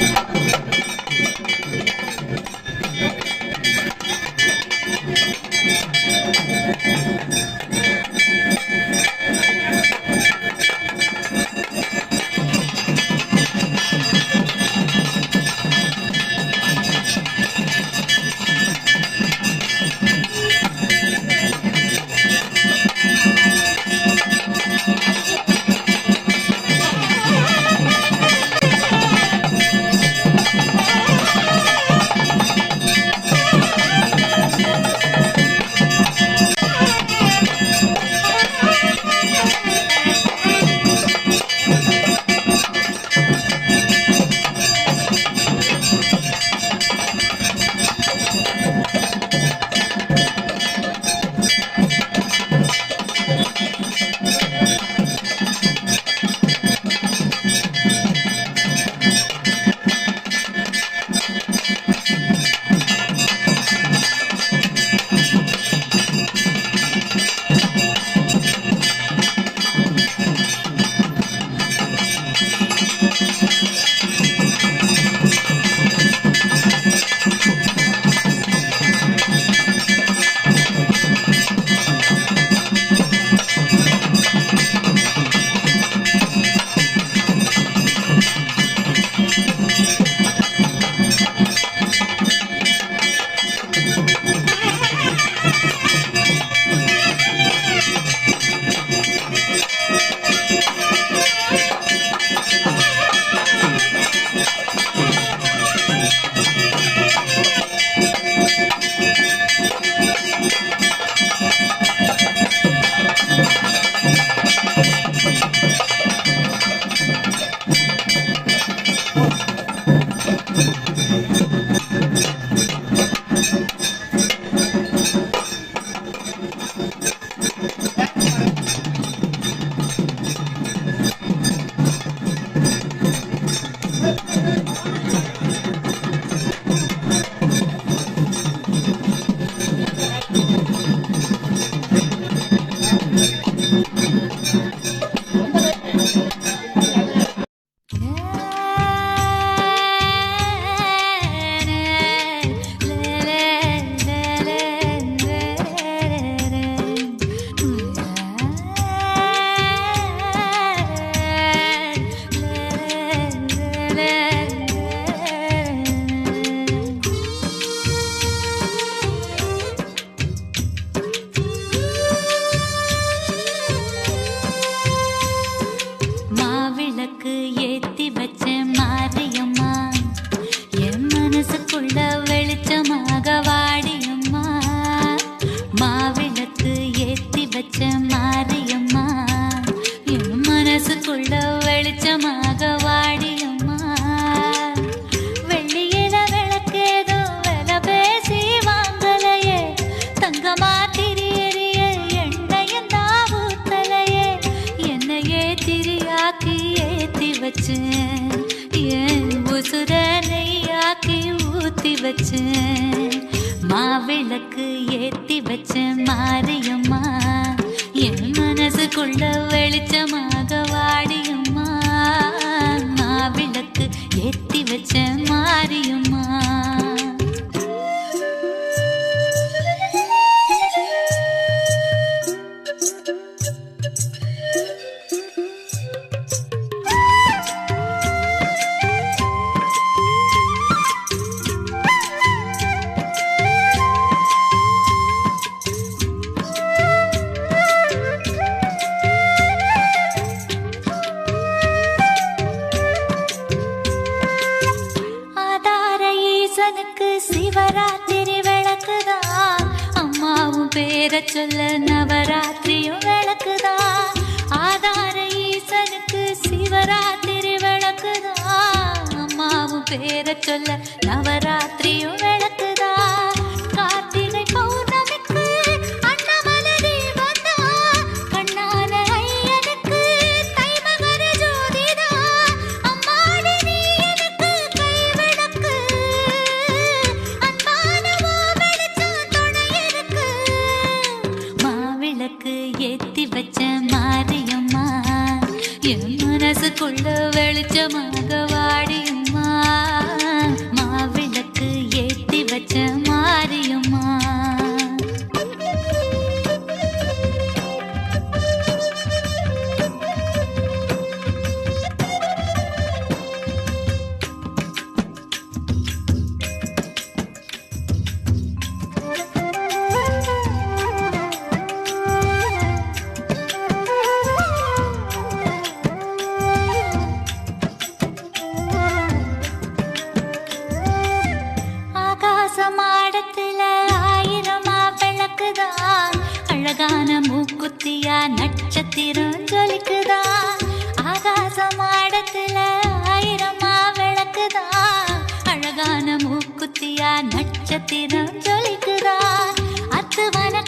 மாவிளக்கு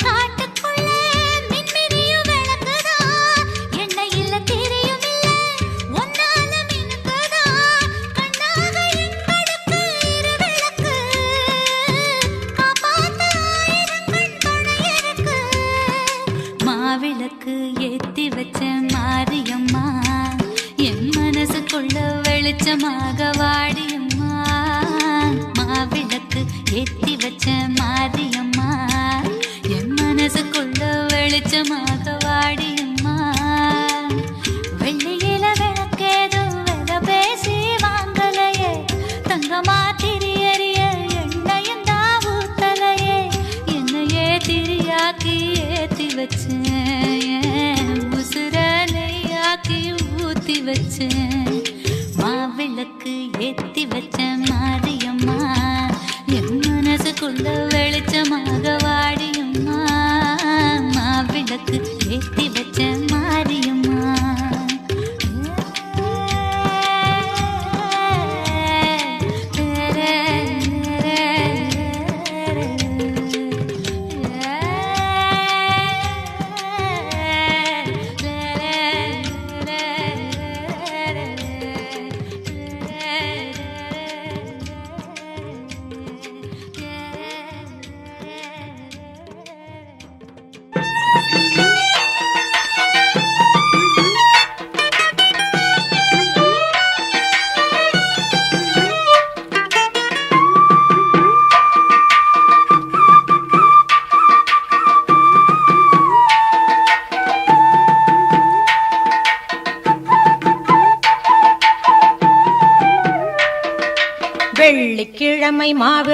அத்துவன வச்சேன் உசுர நெய்யாக்கி ஊத்தி வச்சேன். மாவிளக்கு ஏத்தி வச்சேன் மாறி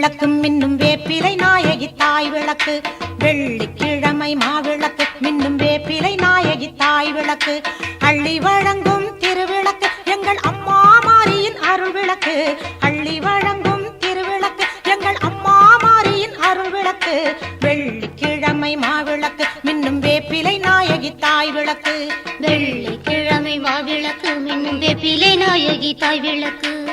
மாவிளக்கும் மின்னும் வேப்பிலை நாயகி தாய் விளக்கு. வெள்ளிக்கிழமை மாவிளக்கு மின்னும் வேப்பிலை நாயகி தாய் விளக்கு. அள்ளி வழங்கும் திருவிளக்கு எங்கள் அம்மா மாரியின் அருள் விளக்கு. அள்ளி வழங்கும் திருவிளக்கு எங்கள் அம்மா மாரியின் அருள் விளக்கு. வெள்ளிக்கிழமை மாவிளக்கு மின்னும் வேப்பிலை நாயகி தாய் விளக்கு. வெள்ளிக்கிழமை மாவிளக்கு மின்னும் வேப்பிலை நாயகி தாய் விளக்கு.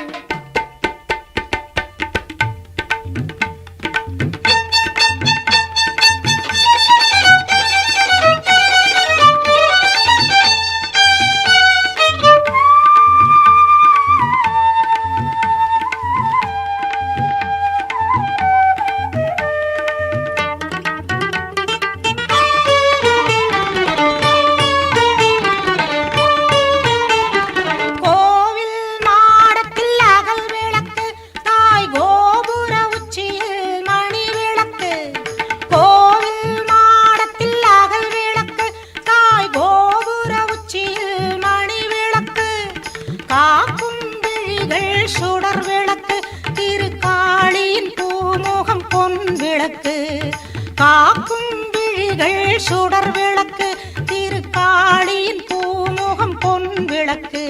மலர் விளக்கு திருக்காளியின் பூமுகம் பொன் விளக்கு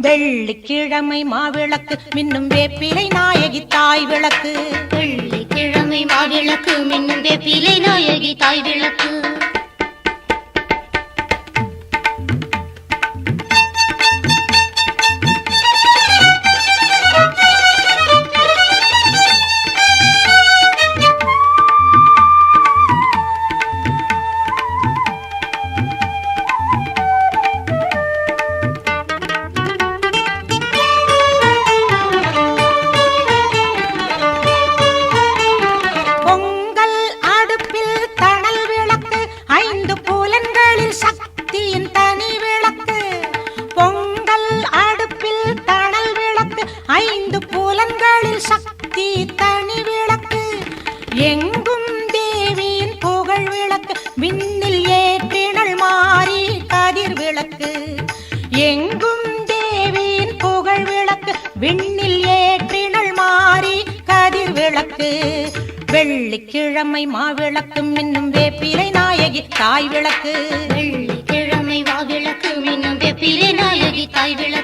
வெள்ளிக்கிழமை மாவிளக்கு மின்னும் வேப்பிலை நாயகி தாய் விளக்கு. வெள்ளிக்கிழமை மாவிளக்கு மின்னும் வேப்பிலை நாயகி தாய் விளக்கு. தாய் விளை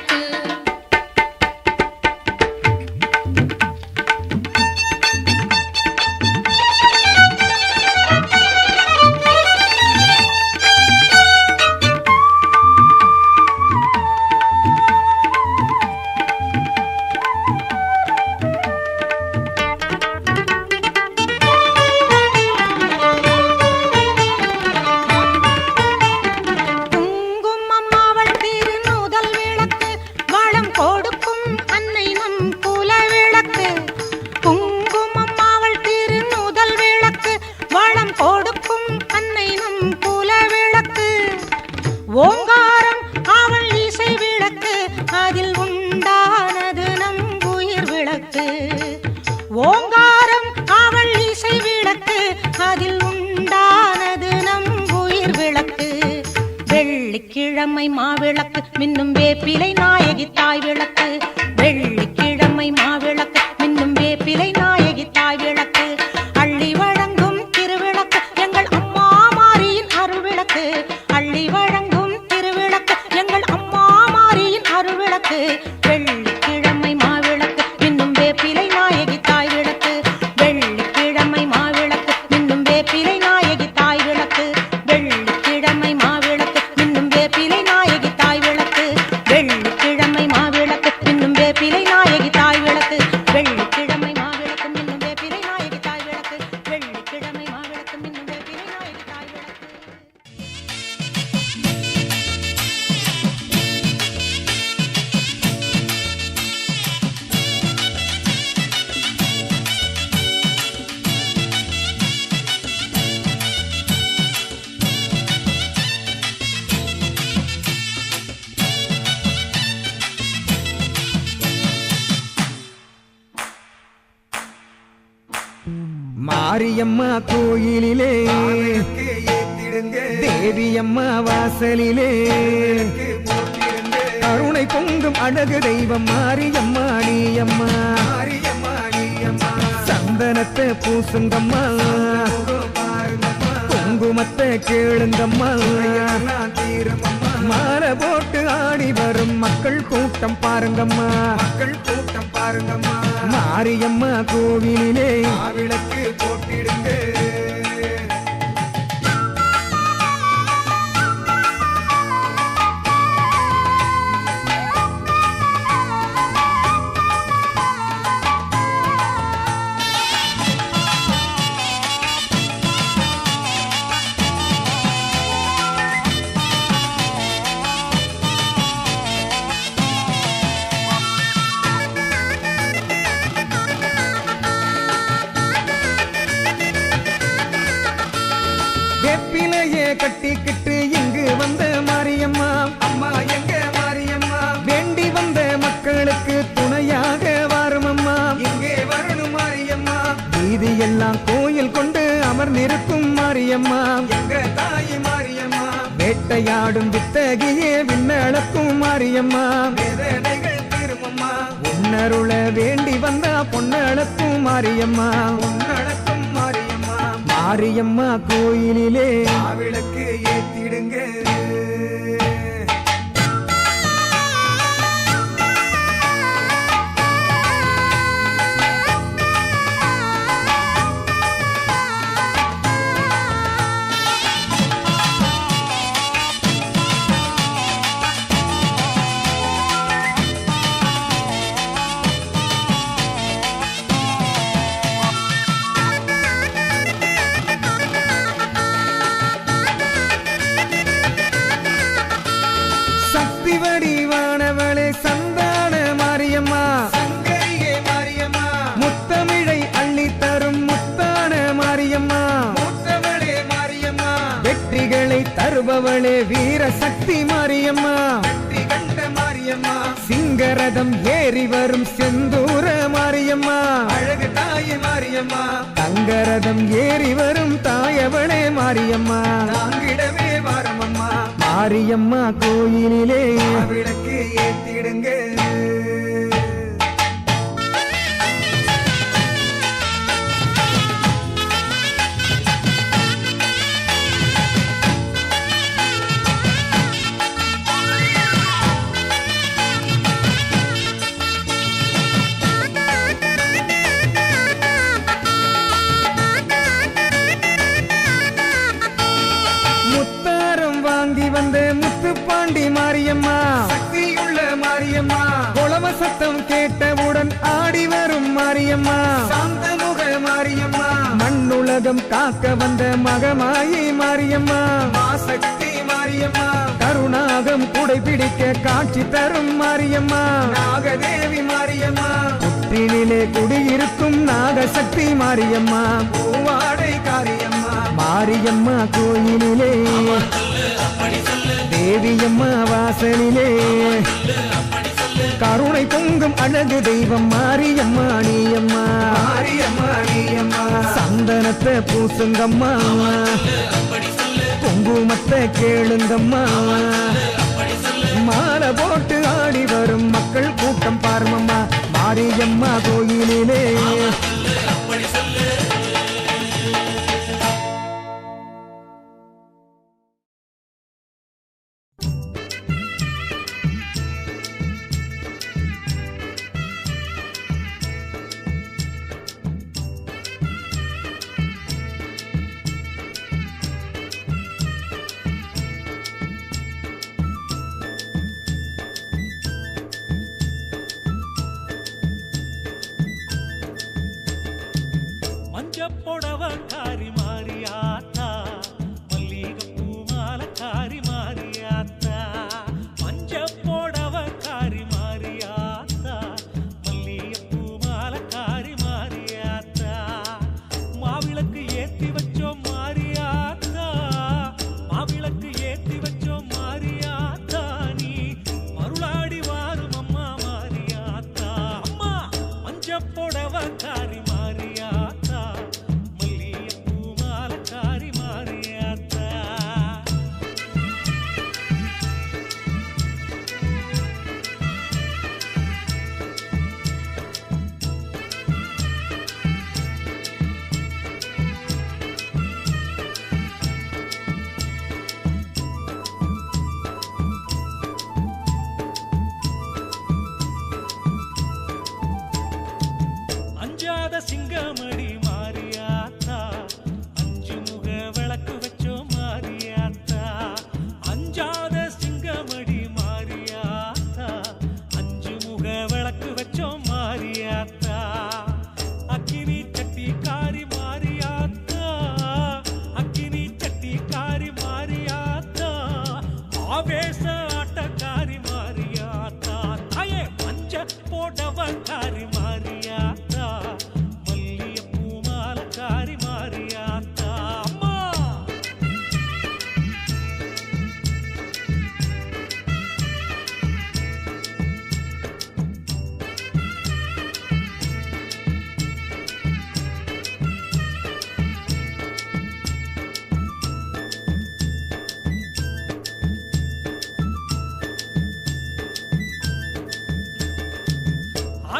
மாரியம்மா கோயிலிலே தேவியம்மா வாசலிலே. கருணை பொங்கும் அழகு தெய்வம் மாரியம்மா நீயம்மா சந்தனத்தை பூசுங்கம்மா. குங்குமத்தை கேளுங்கம்மா. மாறபோ ஆடி வரும் மக்கள் கூட்டம் பாருங்கம்மா. மக்கள் கூட்டம் பாருங்கம்மா. மாரியம்மா கோவிலிலே விளக்கு போட்டிடுங்க. விளையாடும் வித்தகியே விண்ணளக்கும் மாரியம்மா. உன்னருள வேண்டி வந்த பொன்னளக்கும் மாரியம்மா. மாரியம்மா கோயிலிலே. விளக்கு ஏத்திடுங்க. மாரியம்மா. தங்கரதம் ஏறி வரும் தாயவளே மாரியம்மா. தாங்கிடவே வாரமம்மா. மாரியம்மா கோயிலிலே. விளக்கு ஏத்திடுங்க. மாரியம்மா. சக்தியுள்ள மாரியம்மா. குளம சத்தம் கேட்டவுடன் ஆடி வரும் மாரியம்மா. சாந்தமுக மாரியம்மா. மண்ணுலகம் காக்க வந்த மகமாயி மாரியம்மா. மாசக்தி மாரியம்மா. கருணாகம் குடை பிடிக்க காட்சி தரும் மாரியம்மா. நாகதேவி மாரியம்மா. புற்றினிலே குடியிருக்கும் நாகசக்தி மாரியம்மா. பூவாடை காரியம்மா. மாரியம்மா கோயிலிலே. தேவியம்மா வாசலிலே. கருணை பொங்கும் அழகு தெய்வம் மாரியம்மா நீயம்மா சந்தனத்தை பூசுங்கம்மா. குங்குமத்தை கேளுங்கம்மா. மாலை போட்டு ஆடி வரும் மக்கள் கூட்டம் பார்மம்மா மாரியம்மா கோயிலிலே. மஞ்சப்பொடவ காரி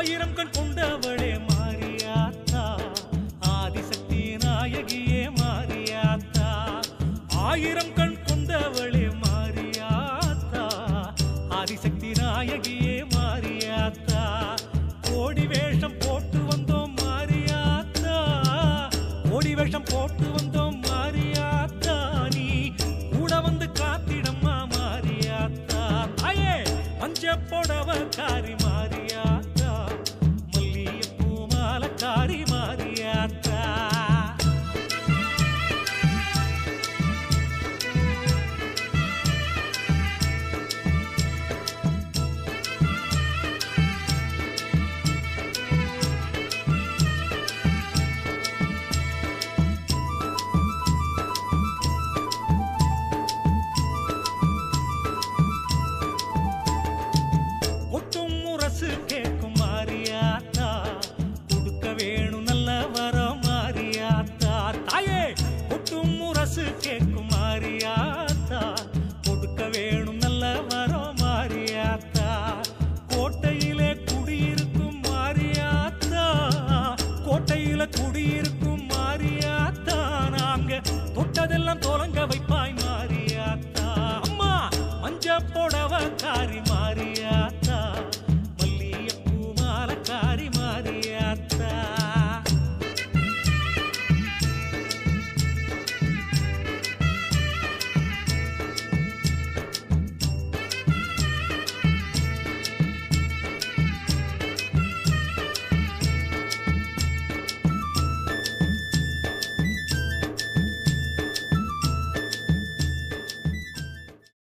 ஆயிரம் கண் கொண்டவளே